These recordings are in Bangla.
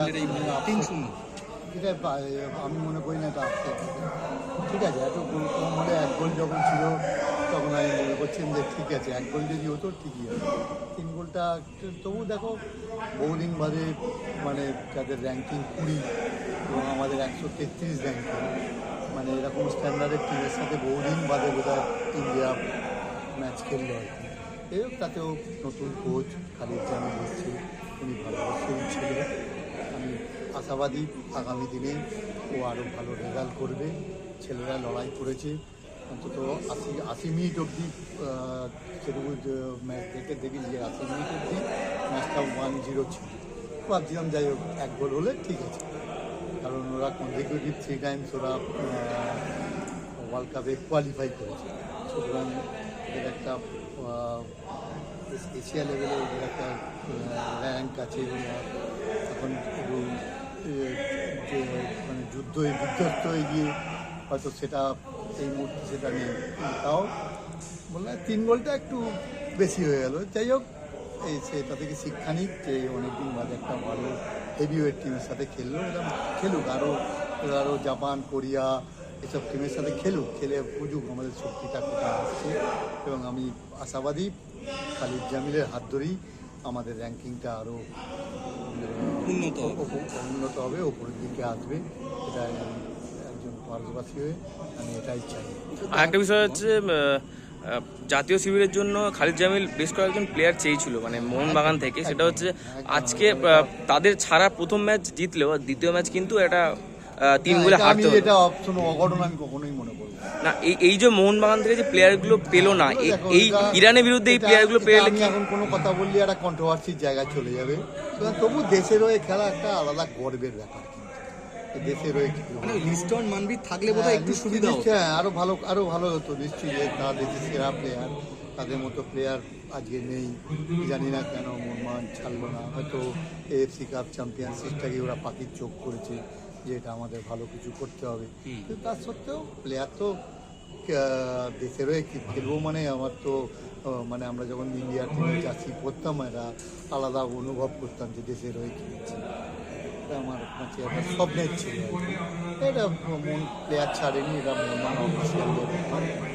এই তিন শূন্য। এটা আমি মনে করি না এটা ঠিক আছে এত গোল কম হলে এক গোল যখন ছিল তখন আমি মনে করছিলাম যে ঠিক আছে এক গোল যদি হতো ঠিকই আছে তিন গোলটা তবু দেখো বহুদিন বাদে মানে যাদের র্যাঙ্কিং কুড়ি এবং আমাদের একশো তেত্রিশ র্যাঙ্কিং মানে এরকম স্ট্যান্ডার্ডের টিমের সাথে বহুদিন বাদে বোধহয় ইন্ডিয়া ম্যাচ খেললো আর কি। এই হোক তাতেও নতুন কোচ খালিদ জামিল এসছে উনি ভালোবাসেন ছিল আমি আশাবাদী আগামী দিনে ও আরও ভালো রেজাল্ট করবে। ছেলেরা লড়াই করেছে। অন্তত আশি আশি মিনিট অবধি সেটুকু ম্যাচ দেখে দেখি যে আশি মিনিট অবধি ম্যাচটা ওয়ান জিরো ছিল। ভাবছিলাম যাই হোক, এক গোল হলে ঠিক আছে। কারণ ওরা কনজিকিউটিভ থ্রি টাইমস ওরা ওয়ার্ল্ড কাপে কোয়ালিফাই করেছে। সুতরাং এর একটা এশিয়া লেভেলে ওদের একটা র্যাঙ্ক আছে এখন যে মানে যুদ্ধ বিধ্বস্ত হয়ে গিয়ে হয়তো সেটা, এই মুহূর্তে সেটা নেই। তাও বললাম তিন গোলটা একটু বেশি হয়ে গেল। যাই হোক, এই সেটা থেকে শিক্ষা নিক যে, অনেকদিন বাদে একটা ভালো হেভি ওয়েট টিমের সাথে খেললো। এরকম খেলুক আরও আরও জাপান, কোরিয়া, এসব টিমের সাথে খেলুক, খেলে বুঝুক আমাদের শক্তিটা কোথায় আসছে। এবং আমি আশাবাদী, খালিদ জামিলের হাত ধরেই আমাদের র্যাঙ্কিংটা আরও উন্নত উন্নত হবে ওপরের দিকে আসবে। এটা একজন ভারতবাসী হয়ে আমি এটাই চাই। আর একটা বিষয় হচ্ছে জাতীয় শিবিরের জন্য খালিদ জামিল বেশ কয়েকজন প্লেয়ার চেয়েছিল মানে মোহনবাগান থেকে। সেটা হচ্ছে আজকে তাদের ছাড়া প্রথম ম্যাচ জিতলেও দ্বিতীয় ম্যাচ কিন্তু একটা আহ, তিন গোলে হারতে। এটা অপশন অঘটন আমি কখনোই মনে না। এই এই যে মোহনবাগান থেকে যে প্লেয়ারগুলো পেল না এই- ইরানের বিরুদ্ধে এই প্লেয়ারগুলো পেলে আমি এখন কোনো কথা বললে একটা কন্ট্রোভার্সির জায়গায় চলে যাবে। তবু দেশের হয়ে খেলা একটা আলাদা গর্বের ব্যাপার। দেশের হয়ে লিস্টন মানবিক থাকলে বোধহয় একটু হ্যাঁ, সুবিধা হতো। হ্যাঁ, আরও ভালো আরও ভালো হতো নিশ্চয়ই যে তারা দেশের সেরা প্লেয়ার তাদের মতো প্লেয়ার আজকে নেই। জানি না কেন মনমান ছাড়লো না। হয়তো এএফসি কাপ চ্যাম্পিয়নশিপটাকে ওরা পাখির চোখ করেছে। যে এটা আমাদের ভালো কিছু করতে হবে। কিন্তু তার সত্ত্বেও প্লেয়ার তো হয়ে কি খেলব মানে আমার তো মানে আমরা যখন ইন্ডিয়ার টিমে চাষি করতাম এরা আলাদা অনুভব করতাম যে দেশের হয়ে খেলছি এটা আমার কাছে একটা স্বপ্নের ছিল এটা মন প্লেয়ার ছাড়েনি এটা মন অফিসিয়াল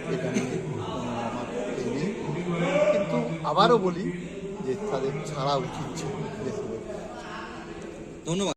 এটা নিয়ে আমার নেই। কিন্তু আবারও বলি যে তাদের ছাড়া উচিত ছিল ধন্যবাদ।